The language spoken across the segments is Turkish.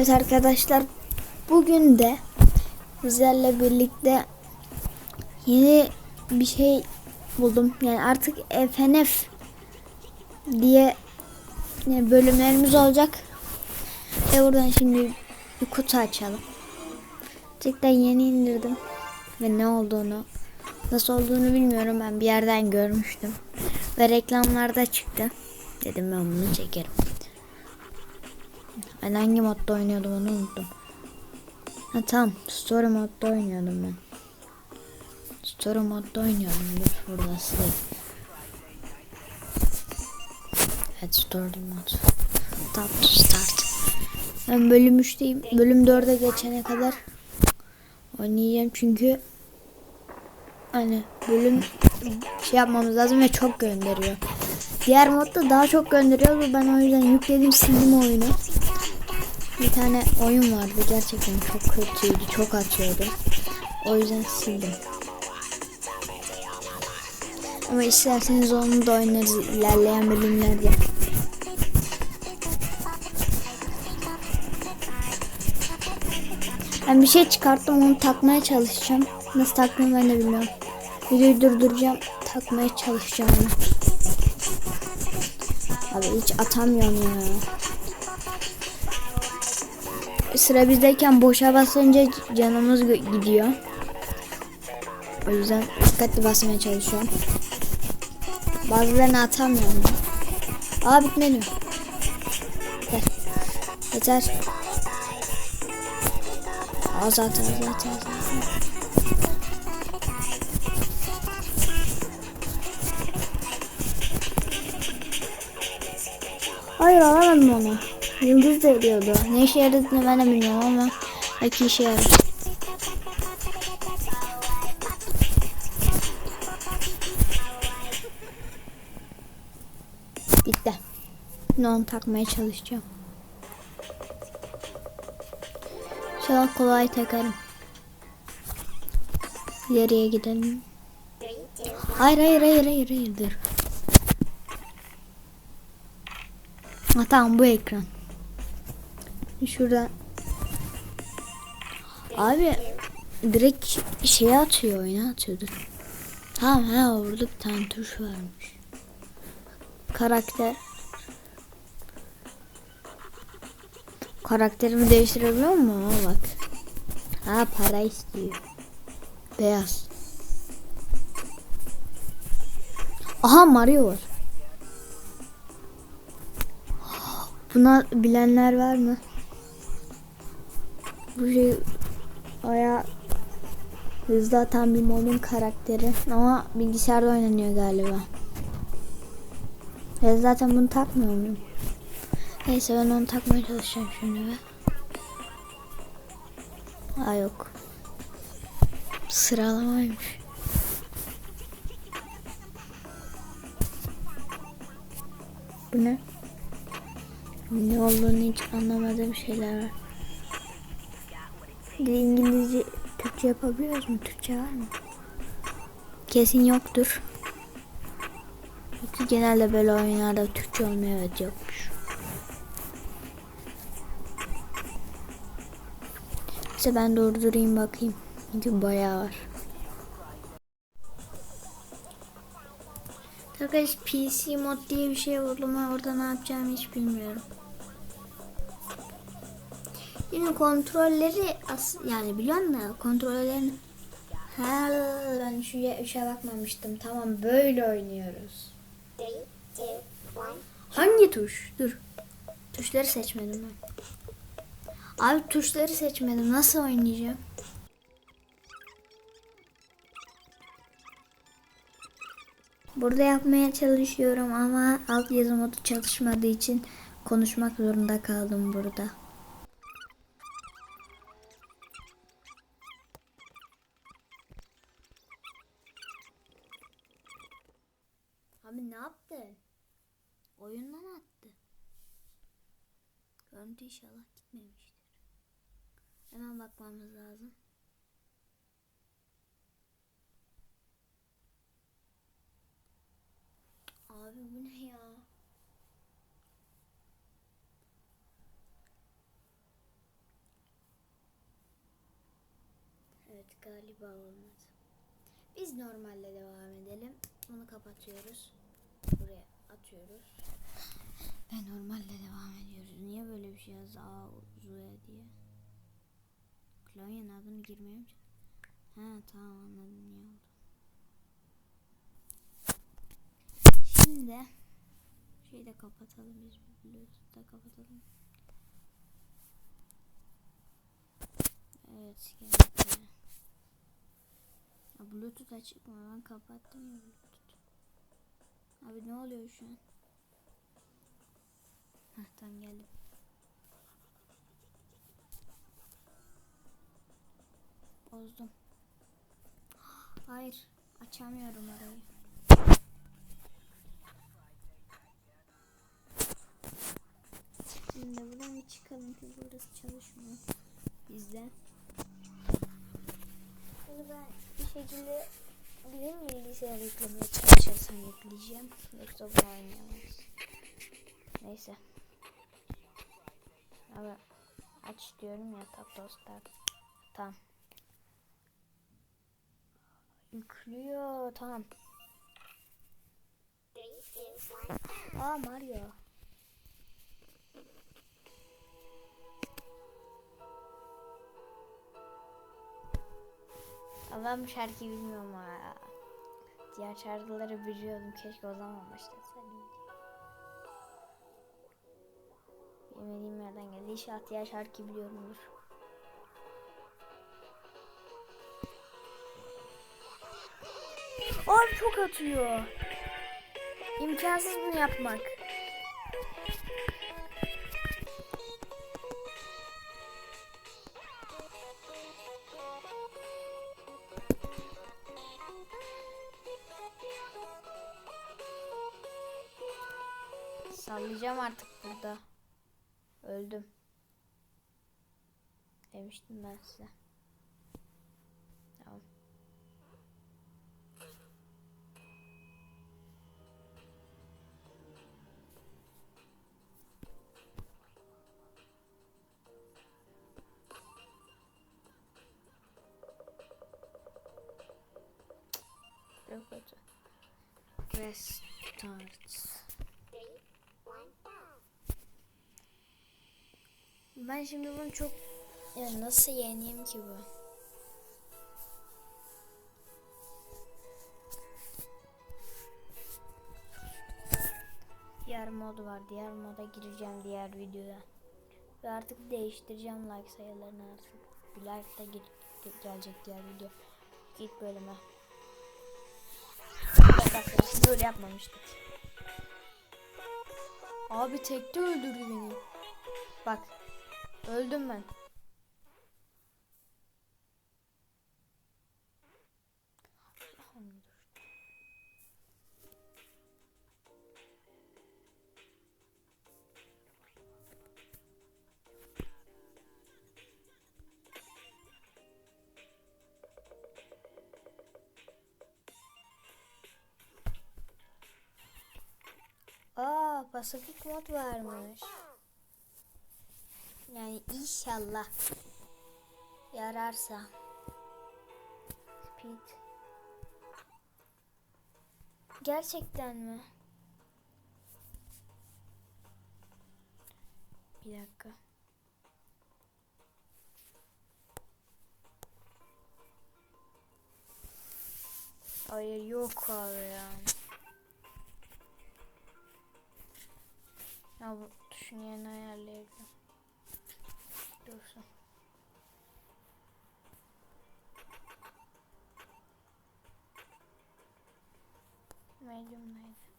Evet arkadaşlar bugün de sizlerle birlikte yeni bir şey buldum. Yani artık FNF diye yani bölümlerimiz olacak. Ve buradan şimdi bir kutu açalım. Gerçekten yeni indirdim. Ve ne olduğunu nasıl olduğunu bilmiyorum. Ben bir yerden görmüştüm. Ve reklamlarda çıktı. Dedim ben bunu çekerim. Ben hangi modda oynuyordum onu unuttum. Ha tamam. Story modda oynuyordum ben. Story modda oynuyordum. Dur burada sileyim. Evet story mod. Tap start. Ben bölüm 3'teyim. Bölüm 4'e geçene kadar oynayacağım çünkü hani bölüm şey yapmamız lazım ve çok gönderiyor. Diğer modda daha çok gönderiyor ben o yüzden yükledim sildim oyunu. Bir tane oyun vardı gerçekten çok kötüydü çok atıyordu. O yüzden sildim. Ama isterseniz onu da oynarız ilerleyen bölümlerde. Ben bir şey çıkarttım onu takmaya çalışacağım. Nasıl taktığımı ben de bilmiyorum. Videoyu durduracağım. Takmaya çalışacağım onu. Abi hiç atamıyorum ya. Sıra bizdeyken boşa basınca canımız gidiyor. O yüzden dikkatli basmaya çalışıyorum. Bazılarını atamıyorum. Aa bitmedi. Yeter. Yeter. Aa zaten zaten zaten. Hayır alamadım onu. Yıldız da ediyordu. Ne işe yaradığını ben de bilmiyorum ama belki işe yarar. Bitti. Şimdi onu takmaya çalışacağım. İnşallah kolay takarım. İleriye gidelim. Hayır hayır hayır hayır hayır dur. Ha tamam bu ekran. Şurada. Abi direkt şey atıyor oyuna atıyordu. Tamam ha orada bir tane tuş varmış. Karakter. Karakterimi değiştirebiliyor mu? Ha bak. Ha para istiyor. Beyaz. Aha Mario var. Buna bilenler var mı? Bu şey baya hızlı atan bir modun karakteri ama bilgisayarda oynanıyor galiba. Ya zaten bunu takmıyor muyum? Neyse ben onu takmaya çalışacağım şimdi ve. Aa yok. Sıralamaymış. Bu ne? Ne olduğunu hiç anlamadığım şeyler var. De İngilizce, Türkçe yapabiliyoruz mu? Türkçe var mı? Kesin yoktur. Çünkü genelde böyle oyunlarda Türkçe olmuyor evet yokmuş. İşte ben durdurayım bakayım. Çünkü bayağı var. Arkadaş PC mod diye bir şey buldum orada ne yapacağımı hiç bilmiyorum. Şimdi kontrolleri as yani biliyorsun da kontrollerini Ha ben şu işe bakmamıştım. Tamam böyle oynuyoruz. Hangi tuş? Dur. Tuşları seçmedim ben. Abi tuşları seçmedim. Nasıl oynayacağım? Burada yapmaya çalışıyorum ama altyazı modu çalışmadığı için konuşmak zorunda kaldım burada. Abi ne yaptı? Oyundan attı. Görüntü inşallah gitmemiştir. Hemen bakmamız lazım. Abi bu ne ya? Evet galiba olmadı. Biz normalle devam edelim. Bunu kapatıyoruz. Buraya atıyoruz. Ve normalde devam ediyoruz. Niye böyle bir şey yazdı? A, Zuya diye. Klavyenin adını girmiyorum ki. Ha tamam anladım niye oldu. Şimdi şeyi de kapatalım biz Bluetooth'u da kapatalım. Evet geldi. Bluetooth açık mı? Ben kapattım ya. Abi ne oluyor şu an? Heh tamam geldim. Bozdum. Hayır. Açamıyorum orayı. Şimdi buradan bir çıkalım ki burası çalışmıyor. Bizde. Bunu ben bir şekilde bizim bilgisayarı yüklemeye çalışırsam yükleyeceğim. Yoksa bunu oynayamayız. Neyse. Abi aç diyorum ya Tapos Start. Tamam. Yüklüyor. Tamam. Aa Mario. Ama ben bu şarkıyı bilmiyorum ha. Diğer şarkıları biliyordum. Keşke o zaman başlasaydım. Bilmediğim yerden geldi. İnşallah diğer şarkıyı biliyorumdur. Abi çok atıyor. İmkansız bunu yapmak. Sallayacağım artık burada. Öldüm. Demiştim ben size. Kötü. Restart. Ben şimdi bunu çok ya nasıl yeneyim ki bu? Diğer mod var. Diğer moda gireceğim diğer videoda. Ve artık değiştireceğim like sayılarını artık. Bir like gir- gelecek diğer video. İlk bölüme. Böyle yapmamıştık. Abi tekte öldürdü beni. Bak. Öldüm ben. Pasifik mod varmış. Yani inşallah yararsa. Speed. Gerçekten mi? Bir dakika. Hayır yok abi ya. Ya bu tuşun yerini ayarlayabilirim. Dursun. Medium'daydı.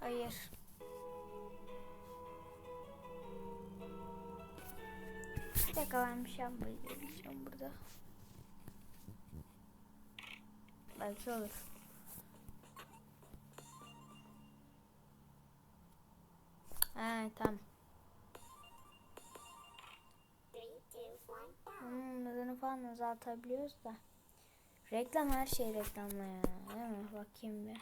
Hayır. Yakalanmış yapmayı deneyeceğim burada. Belki olur. Ha tamam. Hmm, falan azaltabiliyoruz da. Reklam her şey reklamla ya. Değil mi? Bakayım bir.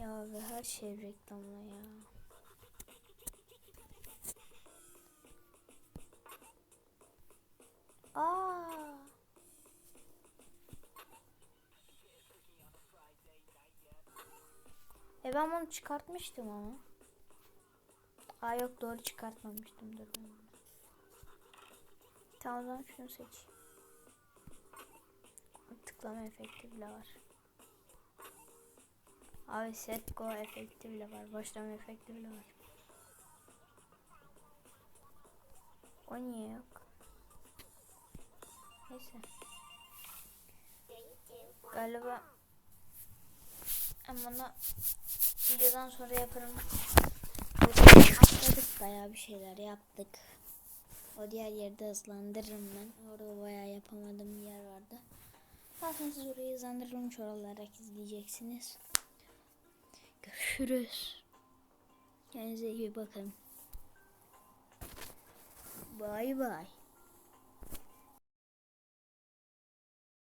Ya ve her şey reklamla ya. Ben bunu çıkartmıştım ama. Aa yok doğru çıkartmamıştım dur ben bunu. Tamam o zaman şunu seç. Tıklama efekti bile var. Abi set go efekti bile var. Başlama efekti bile var. O niye yok? Neyse. Galiba bunu videodan sonra yaparım. Atladık bayağı bir şeyler yaptık. O diğer yerde hızlandırırım ben. Orada bayağı yapamadığım bir yer vardı. Zaten siz orayı hızlandırılmış olarak izleyeceksiniz. Görüşürüz. Kendinize iyi bakın. Bye bye.